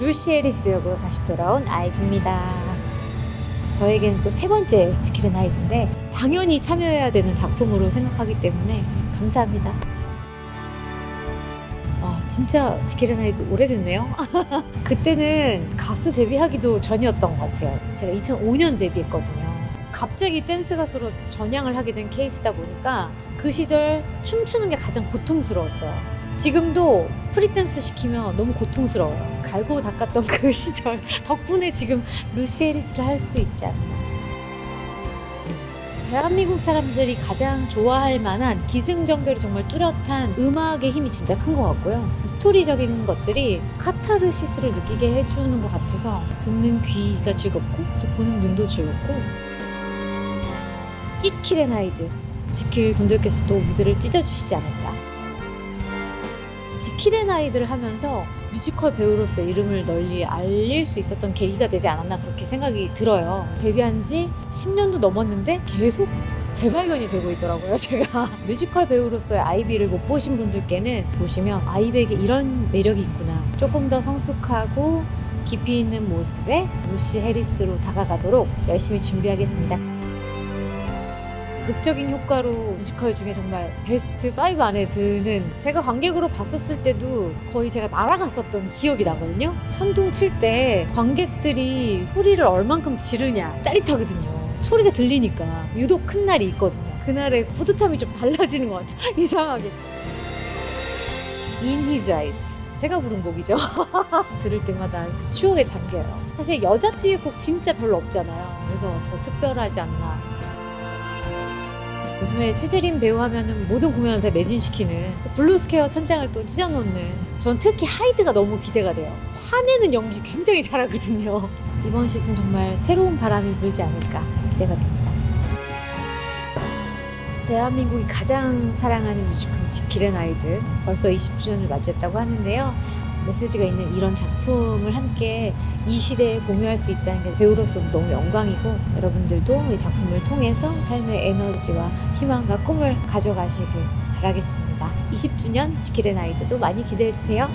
루시 에리스 역으로 다시 돌아온 아이브입니다. 저에게는 또 세 번째 지킬의 아이드인데 당연히 참여해야 되는 작품으로 생각하기 때문에 감사합니다. 와 진짜 지킬의 아이드 오래됐네요. 그때는 가수 데뷔하기도 전이었던 것 같아요. 제가 2005년 데뷔했거든요. 갑자기 댄스 가수로 전향을 하게 된 케이스다 보니까 그 시절 춤추는 게 가장 고통스러웠어요. 지금도 프리댄스 시키면 너무 고통스러워요. 갈고 닦았던 그 시절 덕분에 지금 루시 에리스를 할 수 있지 않나. 대한민국 사람들이 가장 좋아할 만한 기승전결이 정말 뚜렷한 음악의 힘이 진짜 큰 것 같고요. 스토리적인 것들이 카타르시스를 느끼게 해주는 것 같아서 듣는 귀가 즐겁고 또 보는 눈도 즐겁고 찢킬의 나이드 지킬 분들께서 또 무대를 찢어주시지 않을까. 지킬의 나이드를 하면서 뮤지컬 배우로서 이름을 널리 알릴 수 있었던 계기가 되지 않았나 그렇게 생각이 들어요. 데뷔한 지 10년도 넘었는데 계속 재발견이 되고 있더라고요, 제가. 뮤지컬 배우로서의 아이비를 못 보신 분들께는 보시면 아이비에게 이런 매력이 있구나. 조금 더 성숙하고 깊이 있는 모습의 루시 해리스로 다가가도록 열심히 준비하겠습니다. 극적인 효과로 뮤지컬 중에 정말 베스트 5 안에 드는 제가 관객으로 봤었을 때도 거의 제가 날아갔었던 기억이 나거든요. 천둥 칠 때 관객들이 소리를 얼만큼 지르냐 짜릿하거든요. 소리가 들리니까 유독 큰 날이 있거든요. 그날의 뿌듯함이 좀 달라지는 것 같아요. 이상하게. In His Eyes. 제가 부른 곡이죠. 들을 때마다 그 추억에 잠겨요. 사실 여자 듀엣곡 진짜 별로 없잖아요. 그래서 더 특별하지 않나 요즘에 최재림 배우 하면은 모든 공연을 다 매진시키는 블루스케어 천장을 또 찢어놓는. 전 특히 하이드가 너무 기대가 돼요. 화내는 연기 굉장히 잘하거든요. 이번 시즌 정말 새로운 바람이 불지 않을까 기대가 됩니다. 대한민국이 가장 사랑하는 뮤지컬 지킬의 아이들. 벌써 20주년을 맞이했다고 하는데요 메시지가 있는 이런 작품을 함께 이 시대에 공유할 수 있다는 게 배우로서도 너무 영광이고 여러분들도 이 작품을 통해서 삶의 에너지와 희망과 꿈을 가져가시길 바라겠습니다. 20주년 지킬의 나이드도 많이 기대해 주세요.